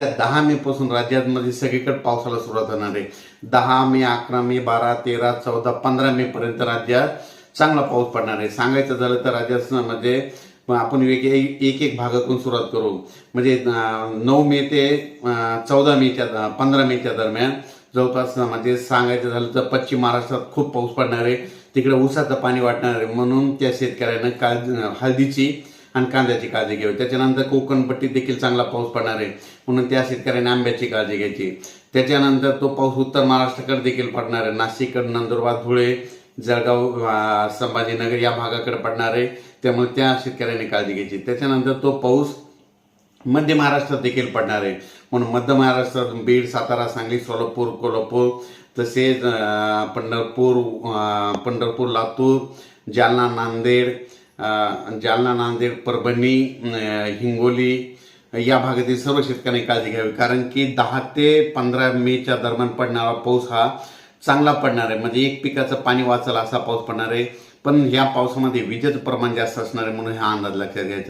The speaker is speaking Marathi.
दहा मे पासून राज्यामध्ये सगळीकडे पावसाला सुरुवात होणार आहे. दहा मे अकरा मे बारा तेरा चौदा पंधरा मे पर्यंत राज्यात चांगला पाऊस पडणार आहे. सांगायचं झालं तर राज्यामध्ये आपण एक एक एक भागातून सुरुवात करू. म्हणजे नऊ मे ते चौदा मेच्या पंधरा मेच्या दरम्यान जवळपास म्हणजे सांगायचं झालं तर पश्चिम महाराष्ट्रात खूप पाऊस पडणार आहे. तिकडे ऊसाचं पाणी वाटणार आहे. म्हणून त्या शेतकऱ्यांना काळजी हळदीची आणि कांद्याची काळजी घ्यावी. त्याच्यानंतर कोकणपट्टीत देखील चांगला पाऊस पडणार आहे. म्हणून त्या शेतकऱ्यांनी आंब्याची काळजी घ्यायची. त्याच्यानंतर तो पाऊस उत्तर महाराष्ट्राकडे देखील पडणार आहे. नाशिककडे नंदुरबार धुळे जळगाव संभाजीनगर या भागाकडे पडणार आहे. त्यामुळे त्या शेतकऱ्यांनी काळजी घ्यायची. त्याच्यानंतर तो पाऊस मध्य महाराष्ट्रात देखील पडणार आहे. म्हणून मध्य महाराष्ट्रात बीड सातारा सांगली सोलापूर कोल्हापूर तसेच पंढरपूर पंढरपूर लातूर जालना नांदेड जालना नांदेड परभणी हिंगोली या भागातील सर्व शेतकऱ्यांनी काळजी घ्यावी. कारण की दहा ते पंधरा मेच्या दरम्यान पडणारा पाऊस हा चांगला पडणार आहे. म्हणजे एक पिकाचं पाणी वाचलं असा पाऊस पडणार आहे. पण या पावसामध्ये विजेचं प्रमाण जास्त असणार आहे म्हणून हा अंदाज लक्षात घ्यायचा.